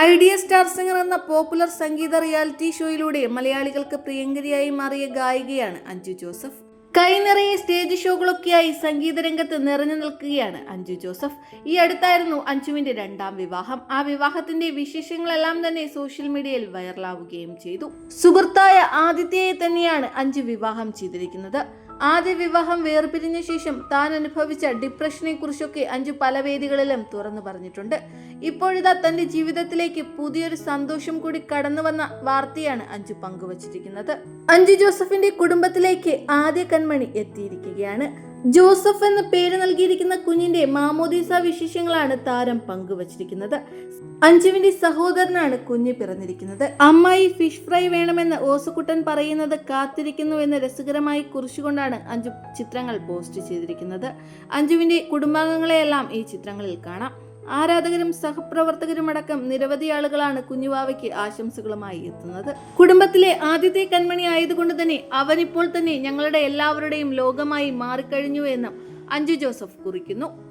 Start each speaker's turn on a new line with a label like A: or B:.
A: Idea star singer എന്ന popular സംഗീത reality ഷോയിലൂടെ മലയാളികൾക്ക് പ്രിയങ്കരിയായി മാറിയ ഗായികയാണ് അഞ്ജു ജോസഫ്. കൈനിറയെ സ്റ്റേജ് ഷോകളൊക്കെയായി സംഗീത രംഗത്ത് നിറഞ്ഞു നിൽക്കുകയാണ് അഞ്ജു ജോസഫ്. ഈ അടുത്തായിരുന്നു അഞ്ജുവിന്റെ രണ്ടാം വിവാഹം. ആ വിവാഹത്തിന്റെ വിശേഷങ്ങളെല്ലാം തന്നെ സോഷ്യൽ മീഡിയയിൽ വൈറലാവുകയും ചെയ്തു. സുഹൃത്തായ ആദിത്യയെ തന്നെയാണ് അഞ്ജു വിവാഹം ചെയ്തിരിക്കുന്നത്. ആദ്യ വിവാഹം വേർപിരിഞ്ഞ ശേഷം താൻ അനുഭവിച്ച ഡിപ്രഷനെ കുറിച്ചൊക്കെ അഞ്ചു പല വേദികളിലും തുറന്നു പറഞ്ഞിട്ടുണ്ട്. ഇപ്പോഴിതാ തന്റെ ജീവിതത്തിലേക്ക് പുതിയൊരു സന്തോഷം കൂടി കടന്നു വന്ന വാർത്തയാണ് അഞ്ചു പങ്കുവച്ചിരിക്കുന്നത്. അഞ്ചു ജോസഫിന്റെ കുടുംബത്തിലേക്ക് ആദ്യ കൺമണി എത്തിയിരിക്കുകയാണ്. ജോസഫ് എന്ന പേര് നൽകിയിരിക്കുന്ന കുഞ്ഞിന്റെ മാമോദീസ വിശേഷങ്ങളാണ് താരം പങ്കുവച്ചിരിക്കുന്നത്. അഞ്ജുവിന്റെ സഹോദരനാണ് കുഞ്ഞ് പിറന്നിരിക്കുന്നത്. അമ്മായി ഫിഷ് ഫ്രൈ വേണമെന്ന് ഓസുകുട്ടൻ പറയുന്നത് കാത്തിരിക്കുന്നു എന്ന് രസകരമായി കുറിച്ചുകൊണ്ടാണ് അഞ്ജു ചിത്രങ്ങൾ പോസ്റ്റ് ചെയ്തിരിക്കുന്നത്. അഞ്ജുവിന്റെ കുടുംബാംഗങ്ങളെയെല്ലാം ഈ ചിത്രങ്ങളിൽ കാണാം. ആരാധകരും സഹപ്രവർത്തകരും അടക്കം നിരവധി ആളുകളാണ് കുഞ്ഞുവാവയ്ക്ക് ആശംസകളുമായി എത്തുന്നത്. കുടുംബത്തിലെ ആദ്യത്തെ കൺമണി ആയതുകൊണ്ട് തന്നെ അവനിപ്പോൾ തന്നെ ഞങ്ങളുടെ എല്ലാവരുടെയും ലോകമായി മാറിക്കഴിഞ്ഞു എന്നും അഞ്ജു ജോസഫ് കുറിക്കുന്നു.